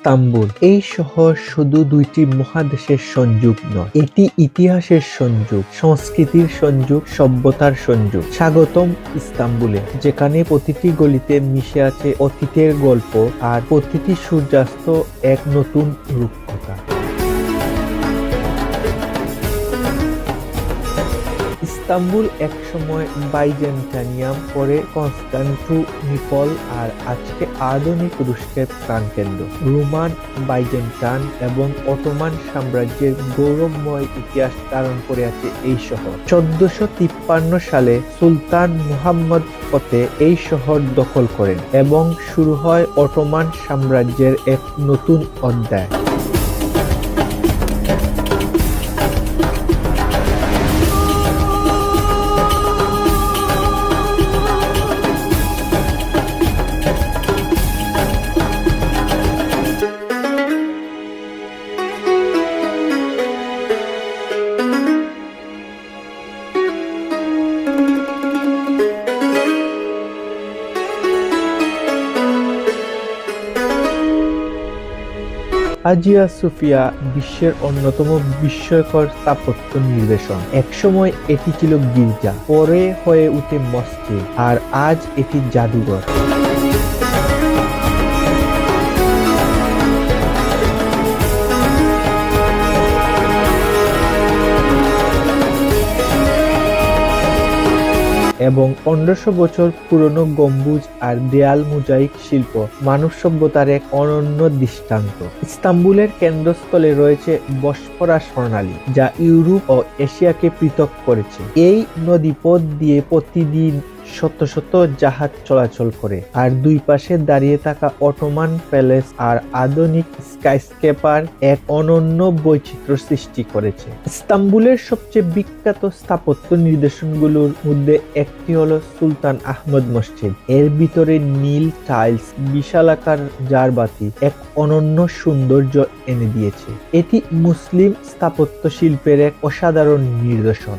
Istanbul. এই শহর শুধু দুইটি মহাদেশের সংযোগ নয়, এটি ইতিহাসের সংযোগ, সংস্কৃতির সংযোগ, সভ্যতার সংযোগ। স্বাগতম ইস্তাম্বুলে, যেখানে প্রতিটি গলিতে মিশে আছে অতীতের গল্প আর প্রতিটি সূর্যাস্ত এক নতুন রূপকথা। ইস্তাম্বুল একসময় বাইজেন্টানিয়াম, পরে কনস্টান্টিনোপল আর আজকে আধুনিক তুরস্কের প্রাণকেন্দ্র। রোমান বাইজেন্টান এবং অটোমান সাম্রাজ্যের গৌরবময় ইতিহাস ধারণ করে আছে এই শহর। চোদ্দশো তিপ্পান্ন সালে সুলতান মুহাম্মদ ফতে এই শহর দখল করেন এবং শুরু হয় অটোমান সাম্রাজ্যের এক নতুন অধ্যায়। হাজিয়া সুফিয়া বিশ্বের অন্যতম বিস্ময়কর স্থাপত্য নির্দেশন। একসময় এটি ছিল গির্জা, পরে হয়ে উঠে মসজিদ, আর আজ এটি জাদুঘর। এবং পনেরোশো বছর পুরনো গম্বুজ আর দেয়াল মোজাইক শিল্প মানব সভ্যতার এক অনন্য দৃষ্টান্ত। ইস্তাম্বুলের কেন্দ্রস্থলে রয়েছে বসফরা স্বর্ণালী যা ইউরোপ ও এশিয়াকে পৃথক করেছে। এই নদীপথ দিয়ে প্রতিদিন শত শত জাহাজ চলাচল করে। আর দুই পাশে দাঁড়িয়ে থাকা অটোমান প্যালেস আর আধুনিক স্কাইস্কেপার এক অনন্য বৈচিত্র্য সৃষ্টি করেছে। ইস্তাম্বুলের সবচেয়ে বিখ্যাত স্থাপত্য নির্দেশনগুলোর মধ্যে একটি হলো সুলতান আহমদ মসজিদ। এর ভিতরে নীল টাইলস বিশালাকার জারবাতি, এক অনন্য সৌন্দর্য এনে দিয়েছে। এটি মুসলিম স্থাপত্য শিল্পের এক অসাধারণ নিদর্শন।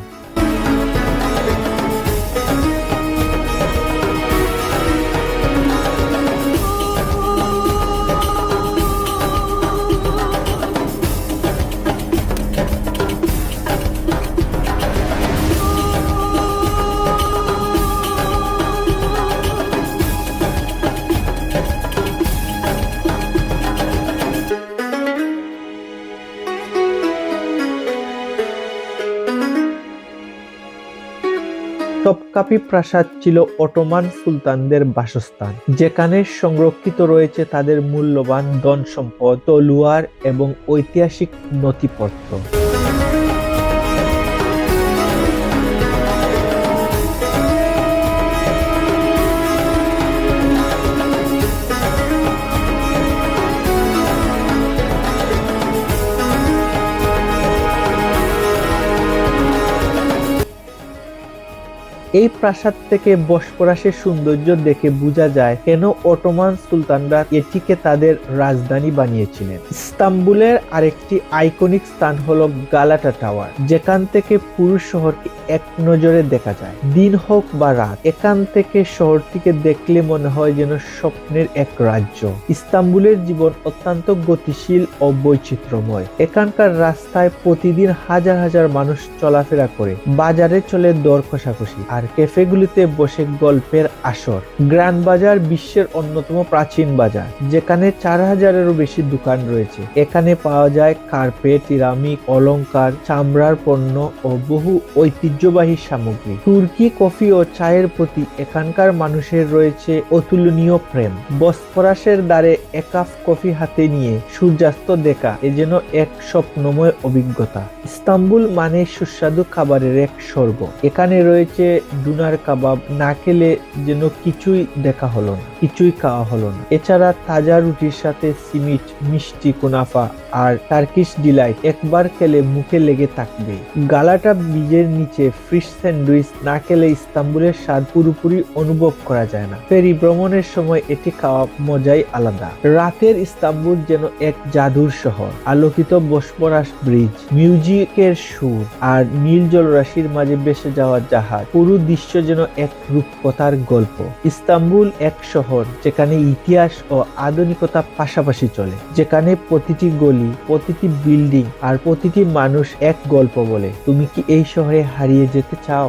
টপকাপি প্রাসাদ ছিল অটোমান সুলতানদের বাসস্থান। যেখানে সংরক্ষিত রয়েছে তাদের মূল্যবান ধন সম্পদ তলুয়ার এবং ঐতিহাসিক নথিপত্র। এই প্রাসাদ থেকে বসপরাসের সৌন্দর্য দেখে বোঝা যায় কেন অটোমান সুলতানরা এটিকে তাদের রাজধানী বানিয়েছিলেন। ইস্তাম্বুলের আরেকটি আইকনিক স্থান হল গালাটা টাওয়ার, যেখান থেকে পুরো শহরকে এক নজরে দেখা যায়। দিন হোক বা রাত, এখান থেকে শহরটিকে দেখলে মনে হয় যেন স্বপ্নের এক রাজ্য। ইস্তাম্বুলের জীবন অত্যন্ত গতিশীল ও বৈচিত্র্যময়। এখানকার রাস্তায় প্রতিদিন হাজার হাজার মানুষ চলাফেরা করে, বাজারে চলে দর কষাকষি আর ক্যাফেগুলিতে বসে গল্পের আসর। গ্র্যান্ড বাজার বিশ্বের অন্যতম প্রাচীন বাজার, যেখানে চার হাজারেরও বেশি দোকান রয়েছে। এখানে পাওয়া যায় কার্পেট সিরামিক অলংকার, চামড়ার পণ্য ও বহু ঐতিহ্যবাহী সামগ্রী। তুর্কি কফি ও চায়ের প্রতি এখানকার মানুষের রয়েছে অতুলনীয় প্রেম। বসফরাসের দ্বারে এক কফি হাতে নিয়ে সূর্যাস্ত দেখা এ যেন এক স্বপ্নময় অভিজ্ঞতা। ইস্তাম্বুল মানে সুস্বাদু খাবারের এক স্বর্গ। এখানে রয়েছে ডুনার কাবাব না খেলে যেন কিছুই দেখা হলো না, কিছুই খাওয়া হলো না। এছাড়া তাজা রুটির সাথে সিমিট, মিষ্টি কুনাফা আর টার্কিশ ডিলাইট একবার খেলে মুখে লেগে থাকবে। গালাটা বীজের নিচে ফিশ স্যান্ডউইচ না খেলে ইস্তাম্বুলের স্বাদ পুরোপুরি অনুভব করা যায় না। ফেরি ভ্রমণের সময় এটি খাওয়া মজাই আলাদা। রাতের ইস্তাম্বুল যেন এক জাদুর শহর। আলোকিত বসপরাস ব্রিজ, মিউজিকের সুর আর নীল জলরাশির মাঝে ভেসে যাওয়া জাহাজ, পুরো দৃশ্য যেন এক রূপকথার গল্প। ইস্তাম্বুল এক শহর যেখানে ইতিহাস ও আধুনিকতা পাশাপাশি চলে, যেখানে প্রতিটি গলি প্রতিটি বিল্ডিং আর প্রতিটি মানুষ এক গল্প বলে। তুমি কি এই শহরে হারিয়ে যেতে চাও?